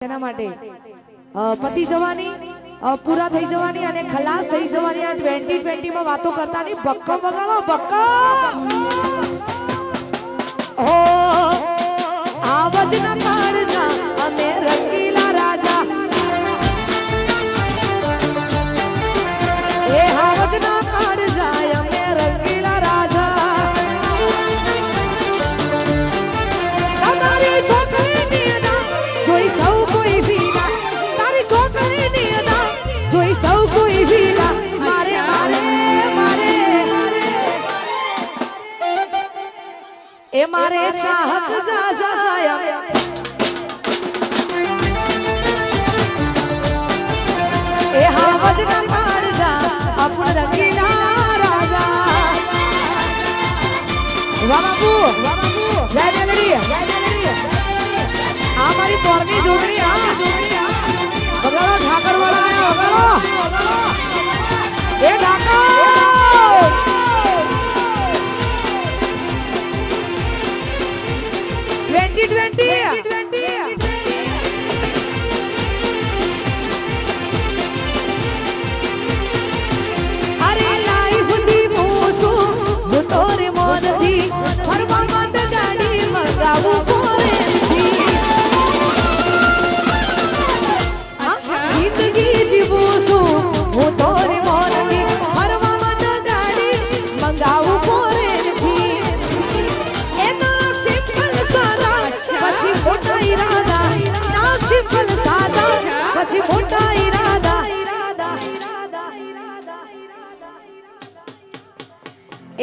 એના માટે પતિ જવાની પૂરા થઈ જવાની અને ખલાસ થઈ જવાની આ ટ્વેન્ટી ટ્વેન્ટી માં વાતો કરતા નહીં ભક્કમ વગાડો બક્કો એ મારે ચાહત જા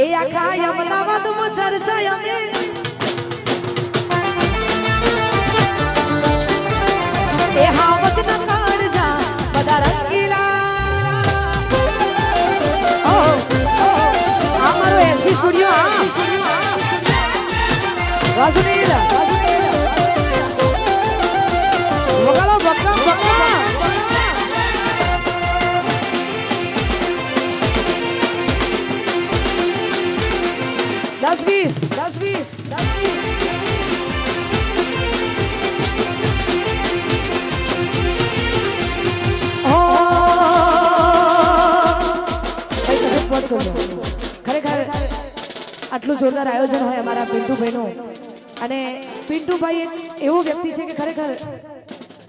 એ આખા અમદાવાદમાં ચર્ચા અમે. એ હાવજ ના કાળજા બધા રંગીલા. આ વસુલીલ વીસ દસ વીસ દસ ખરેખર આટલું જોરદાર આયોજન હોય અમારા પિન્ટુભાઈનું. અને પિન્ટુભાઈ એક એવો વ્યક્તિ છે કે ખરેખર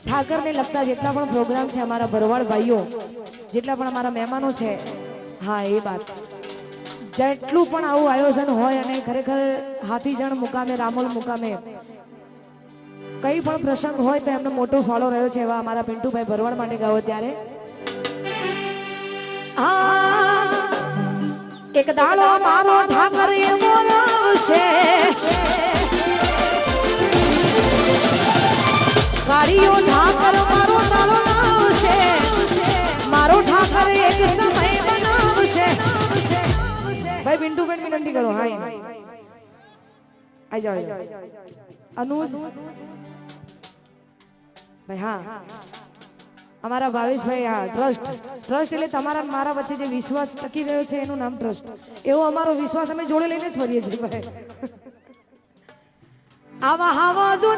ઠાકરને લગતા જેટલા પણ પ્રોગ્રામ છે અમારા ભરવાડ ભાઈઓ, જેટલા પણ અમારા મહેમાનો છે, હા, એ વાત. જેટલું પણ આવું આયોજન હોય અને ખરેખર હાથીજણ મુકામે, રામોલ મુકામે, કઈ પણ પ્રસંગ હોય તો એમનો મોટો ફાળો રહ્યો છે એવા અમારા પિન્ટુભાઈ ભરવાડ માટે ગયો ત્યારે. એક દાડો મારો ઠાકર બોલાવશે. ગાડીઓ ભાઈ પિન્ટુભાઈ વિનંતી કરો. હાય. આઈ જાઓ. અનુજ. ભાઈ, હા. અમારા ભાવેશભાઈ, હા, ટ્રસ્ટ. ટ્રસ્ટ એટલે તમારા, મારા વચ્ચે જે વિશ્વાસ ટકી રહ્યો છે, એનું નામ ટ્રસ્ટ. એવો અમારો વિશ્વાસ અમે જોડે લઈને જ ફરીએ છીએ, ભાઈ. આવા હાવા જો